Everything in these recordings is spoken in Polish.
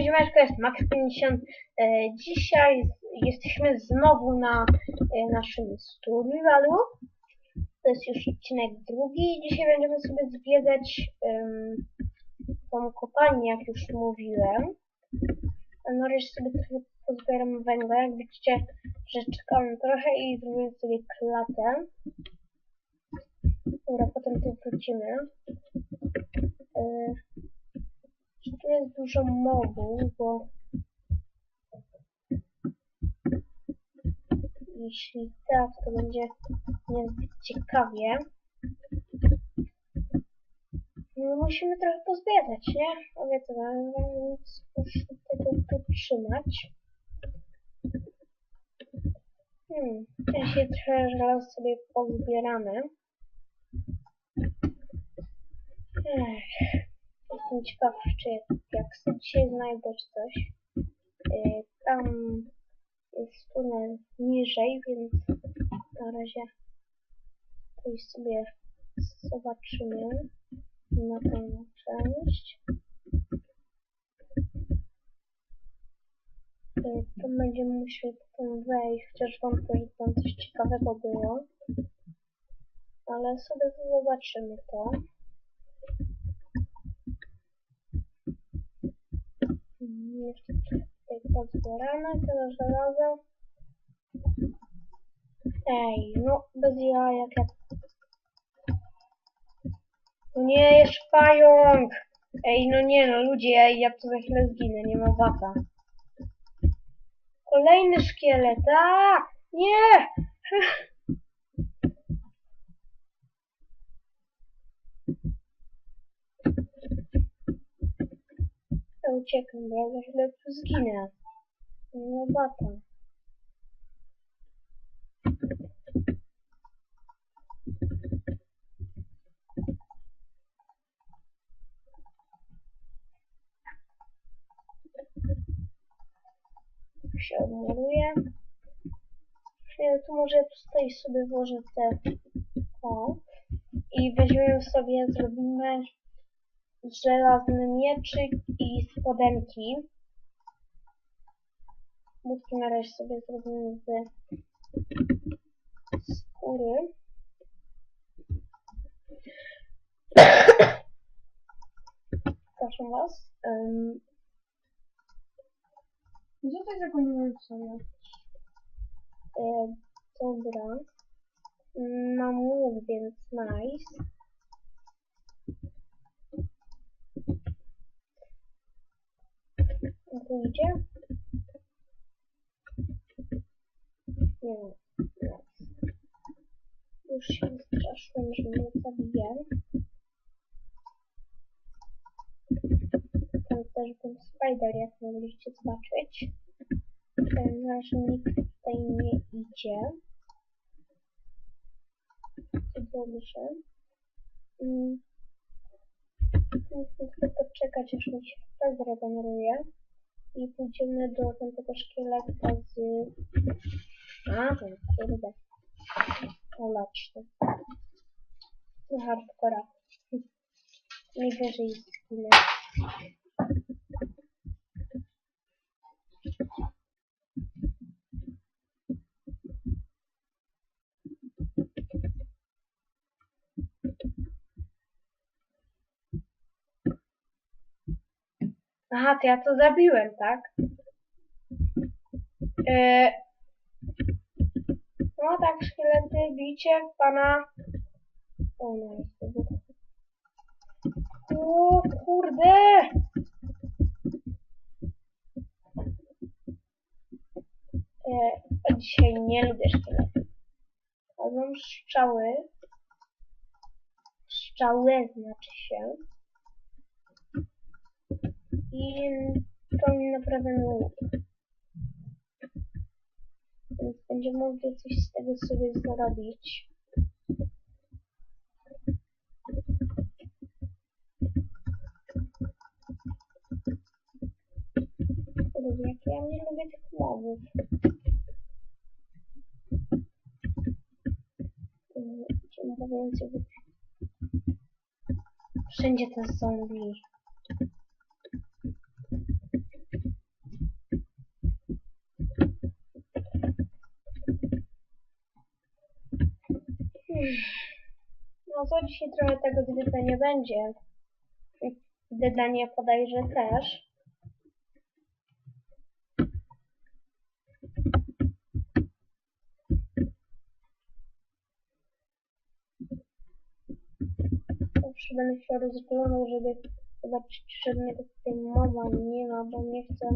Ziomeczko, jest Max50. E, dzisiaj jesteśmy znowu na e, naszym survivalu. To jest już odcinek drugi. Dzisiaj będziemy sobie zwiedzać em, tą kopalnię, jak już mówiłem. Na razie sobie trochę pozbieram węgla. Jak widzicie, że czekałem trochę i zrobiłem sobie klatę. Dobra, potem tu wrócimy. E, tu jest dużo mobów, bo jeśli tak, to będzie niezbyt ciekawie. No, musimy trochę pozbierać, nie? Obiecałem, więc muszę tego tu trzymać. Hmm, jeśli trochę sobie pozbieramy. Ech. Ciekaw, czy jak dzisiaj znajdę coś. Yy, tam jest tunel niżej, więc na razie tutaj sobie zobaczymy na tą część. Yy, to będziemy musieli potem wejść, chociaż wątpię, że tam coś ciekawego było. Ale sobie zobaczymy to. Jeszcze pozbieramy tyle żelaza. Ej, no bez jajek jak... No nie, jest pająk! Ej, no nie no, ludzie, ja, ja tu za chwilę zginę, nie ma wata. Kolejny szkielet, a Nie! Uciekam, bo ja za chwilę tu zginę. Ma bata. Się odmaluje. Ja tu może tutaj sobie włożę te o i weźmiemy sobie, zrobimy żelazny mieczyk i spodenki. Budki na razie sobie zrobimy ze skóry. Proszę was. Um, Gdzie to zapomniałem sobie? e, dobra. Mam łuk, więc nice. Tu idzie? Nie wiem. Już się straszyłem, że mnie zabije. Tam też był spider, jak mogliście zobaczyć. Ten nasz nikt tutaj nie idzie. To dobrze. Mm. Muszę poczekać, aż mi się to zregeneruje. I pójdziemy do tamtego szkieleta z... A, ten kurde. Olaczny. No hardcora. Najwyżej zginę. Aha, to ja to zabiłem, tak? E... No tak, szkielety, bicie pana... O, no jest. O kurde! A dzisiaj nie lubię szkieletów. Mam strzały. Strzały znaczy się. I to mi naprawia łuk. Więc będziemy mogli coś z tego sobie. Kurde, jak ja nie lubię tych Czemu to więcej Wszędzie te zombie. No co dzisiaj trochę tego zwiedzania będzie. Dydanie podejrzę też. Zawsze będę się rozglądał, żeby zobaczyć, czy żadnego tutaj mowa nie ma, bo nie chcę,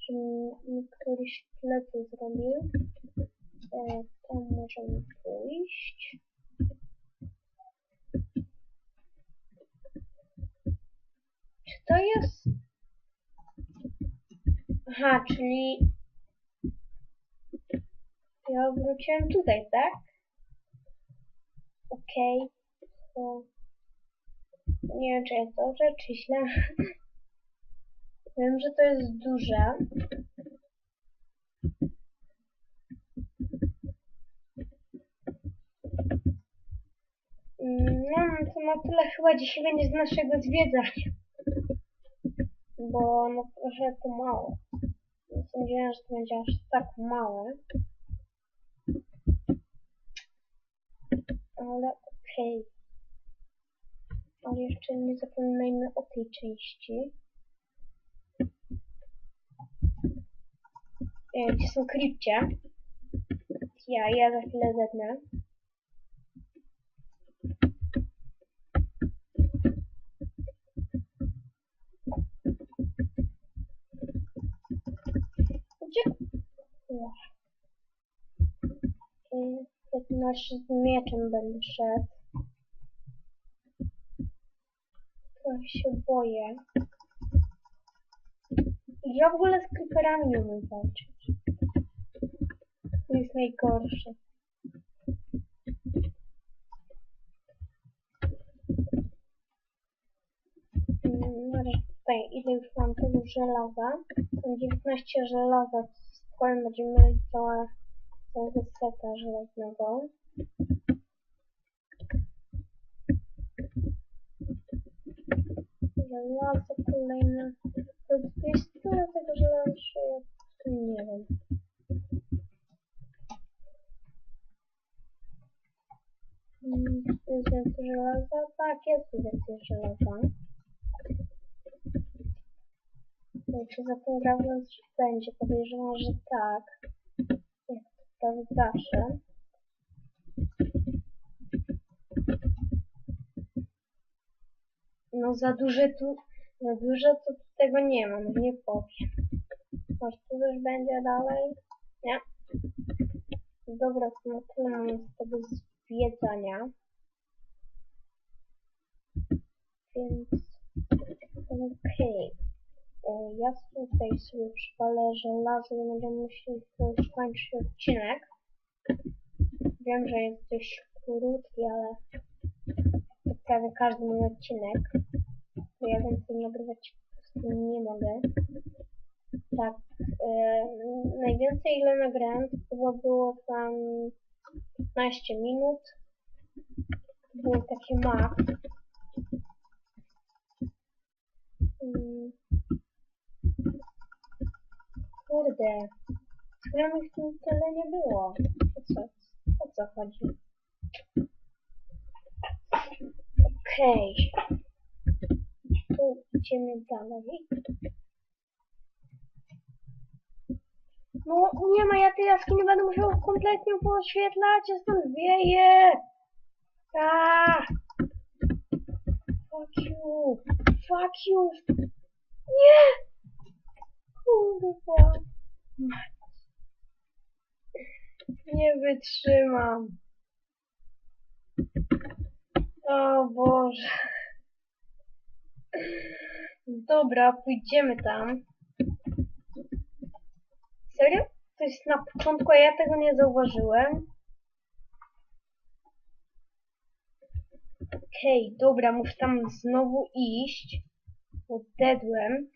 żeby mi któryś ślepy zrobił. E, tam możemy pójść. To jest... Aha, czyli... Ja wróciłem tutaj, tak? Okej. To... Nie wiem, czy jest dobrze, czy źle. Wiem, że to jest duże. Mm, No, to na tyle chyba dzisiaj będzie z naszego zwiedzania. Bo no trochę to mało. Nie sądziłem, że to będzie aż tak małe. Ale okej. Ale jeszcze nie zapominajmy o tej części. E, Gdzie są krypcie. Ja, ja za chwilę zetnę. Gdzie? O. E, Nasz z mieczem będę szedł. Trochę się boję. Ja w ogóle z creeperami nie umiem walczyć. To jest najgorsze. Mm, No, tutaj ile już mam tego żelaza? Mam 19 żelaza, spokojnie będziemy mieli całe, całego seta żelaznego. Żelazo kolejne. Jest tyle tego żelaza, że ja prostu nie wiem. Mm, tu Jest więcej żelaza? Tak, jest tu więcej żelaza. Czy za tym razem będzie? Podejrzewam, że tak. Prawie zawsze. No za duże tu, za dużo to tego nie mam, nie powiem. Może tu coś będzie dalej? Nie. Dobra, to na tyle mamy z tego zwiedzania. Więc okej. E, Ja tutaj sobie przypalę żelazo i będziemy musieli już kończyć odcinek. Wiem, że jest dość krótki, ale to prawie każdy mój odcinek. Bo ja więcej nagrywać po prostu nie mogę. Tak, e, najwięcej ile nagrałem to było tam 15 minut. To było takie max. Mm. Kurde, mi w tym tyle nie było. O co, o co chodzi? Okej. Tu idziemy dalej. No nie ma, ja tej jaskini będę musiał kompletnie poświetlać, ja stąd wieję. Ah. Fuck you. Fuck you. Nie! Kurwa. Nie wytrzymam. O Boże. Dobra, pójdziemy tam. Serio? To jest na początku, a ja tego nie zauważyłem. Okej, dobra, muszę tam znowu iść. Odedłem.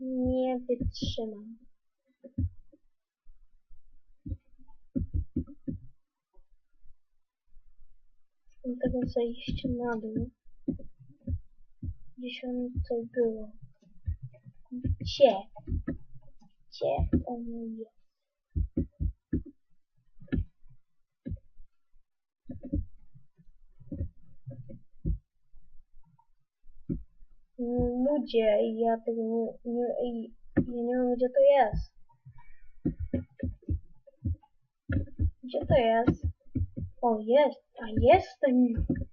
Nie wytrzymam. Mam tego zejścia na dół. Gdzieś on tutaj było. Gdzie? Gdzie on jest? Mm, Ludzie, ja tego nie, nie, i- ja nie wiem gdzie to jest. Gdzie to jest? O, jest, a jestem.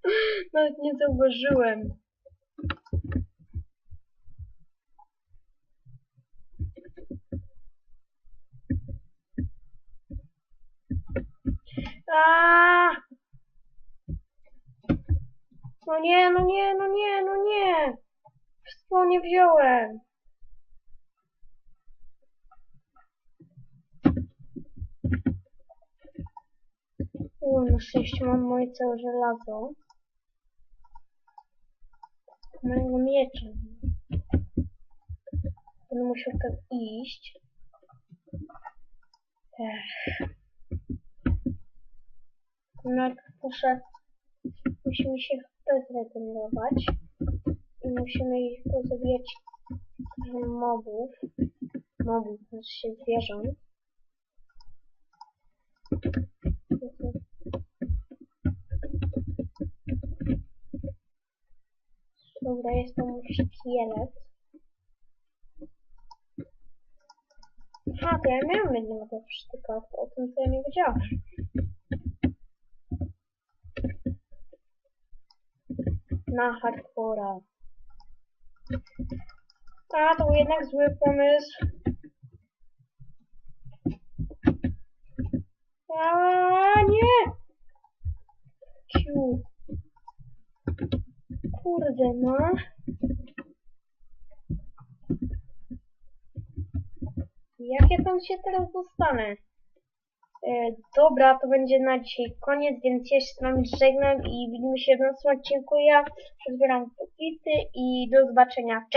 Nawet nie zauważyłem. A! No nie, no nie, no nie, no nie. Wszystko nie wziąłem. O, na szczęście mam moje całe żelazo. Mojego miecza. Będę musiał tam iść. Ech. No, muszę... Musimy się zregenerować. I musimy ich pozabijać mobów. Mobów, znaczy się zwierząt. Dobra, jest tam szkielet. Aha, to ja miałem jednego sztyka, o tym to ja nie wiedziałam. Na hardcora. A, to jednak zły pomysł. A, nie! Ciu. Kurde, no. Jak ja tam się teraz dostanę? E, dobra, to będzie na dzisiaj koniec, więc ja się z wami żegnam i widzimy się w następnym odcinku. Ja zbieram popity i do zobaczenia. Cześć!